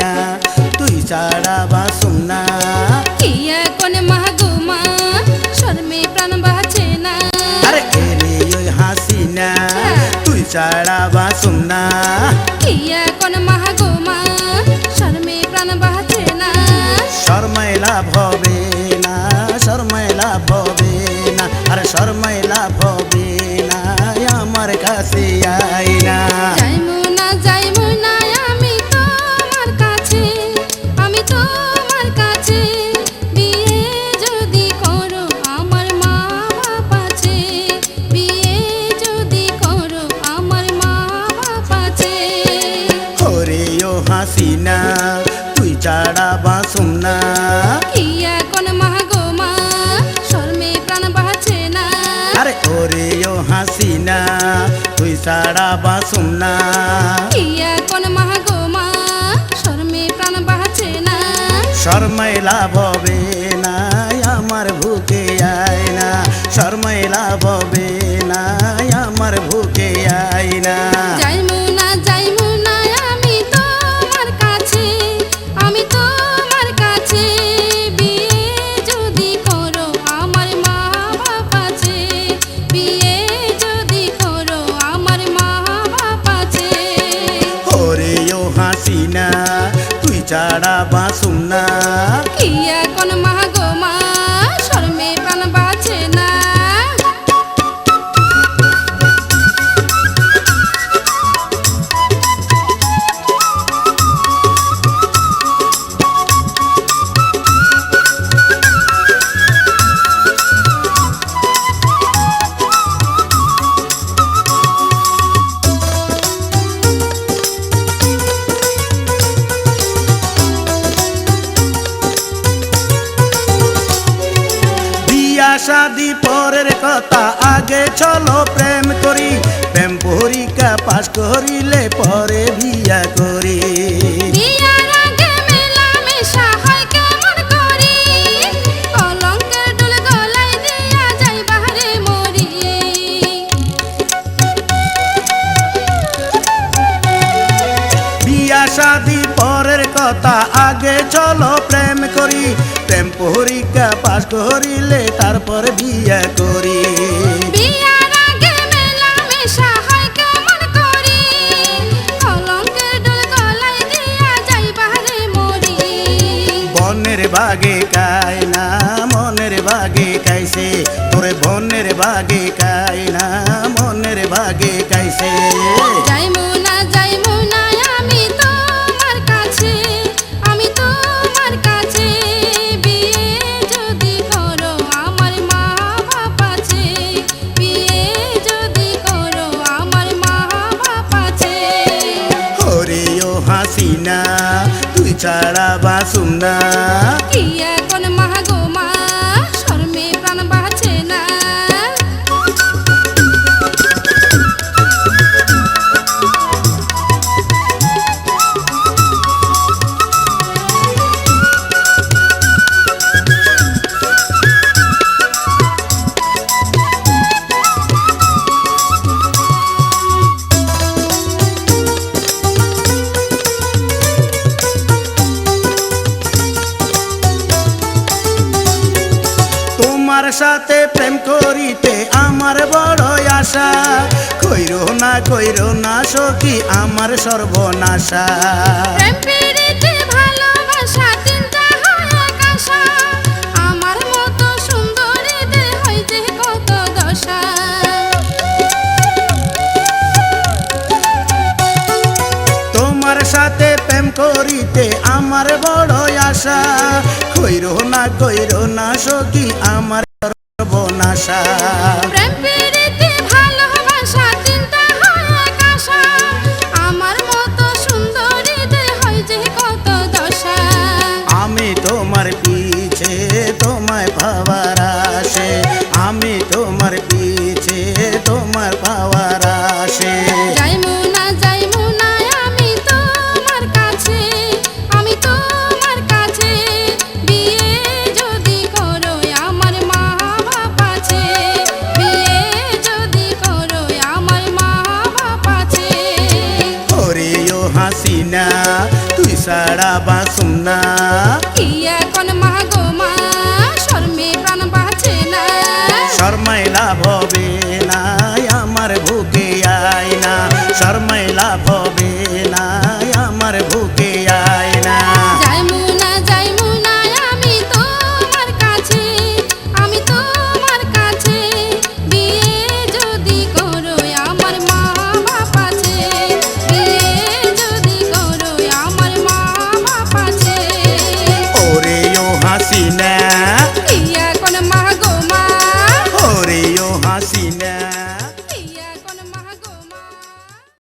না তুই ছাড়া বাসুম না। কি এখন মাহগুমা শর্মে প্রাণ বাঁচে না। আরে ওই হাসি না তুই ছাড়া বাসুম না। কি এখন মাহগুমা শর্মে প্রাণ বাঁচে না। শর্মায় লাভ হবে না শর্মায় লাভ হবে না। আরে শর্মায় লাভ হবে না আমার কাছে আয়। ছাড়া বাসুম না। কি এখন মা শর্মে প্রাণ বাঁচে না। শর্মায় লাভ হবে না আমার ভুকে আয় না। শর্মায় লাভ হবে না আমার ভুকে আয় না। তুই ছাড়া শাদি পরের কথা। আগে চলো প্রেম করি প্রেম পরীক্ষা পাশ করিলে পরে বিয়া করি। আগে মেলামেশা প্রেম পরীক্ষা পাশ করিলে তারপর বিয়া করি। বনের বাগে কাই না মনের বাগে কাইছে। তোরে বনের বাগে কাই না মনের বাগে কাইছে। হাসিনা তুই ছাড়া বাসুম না। কইরো না সখী আমার সর্বনাশা। সাথে প্রেম করিতে আমার বড় আশা। কইরো না কইরো না সখী আমার সর্বনাশা। আমি তোমার পিছে তোমায় সারা বাসুম না। কি এখন মাগো মা? শর্মে প্রাণ বাঁচে না। শর্মায় লাভ হবে।